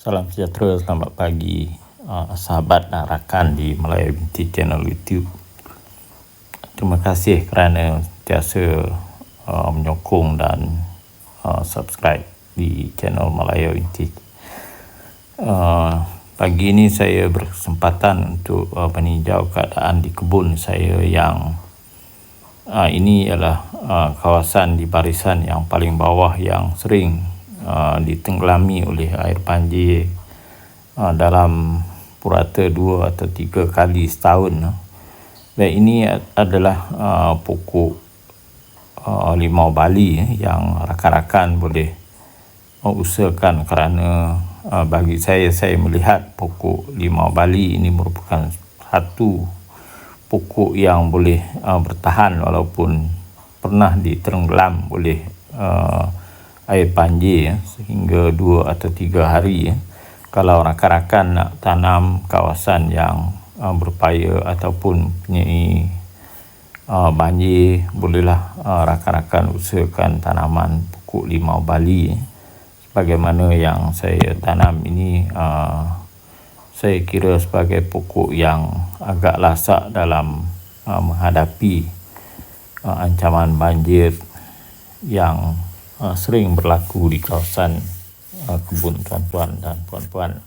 Salam sejahtera, selamat pagi uh, sahabat dan rakan di Melayu Binti channel YouTube. Terima kasih kerana sentiasa uh, menyokong dan uh, subscribe di channel Melayu Binti. Uh, pagi ini saya berkesempatan untuk uh, meninjau keadaan di kebun saya yang uh, ini ialah uh, kawasan di barisan yang paling bawah yang sering Uh, ditenggelami oleh air banjir uh, dalam purata dua atau tiga kali setahun. Uh. Dan ini adalah uh, pokok uh, limau Bali eh, yang rakan-rakan boleh uh, usahakan kerana uh, bagi saya saya melihat pokok limau Bali ini merupakan satu pokok yang boleh uh, bertahan walaupun pernah ditenggelam oleh uh, air banjir ya, sehingga dua atau tiga hari ya. Kalau rakan-rakan nak tanam kawasan yang uh, berpaya ataupun punya uh, banjir, bolehlah uh, rakan-rakan usahakan tanaman pokok limau Bali. Ya. Sebagaimana yang saya tanam ini, saya kira sebagai pokok yang agak lasak dalam menghadapi ancaman banjir yang uh, sering berlaku di kawasan uh, kebun tuan-tuan dan puan-puan.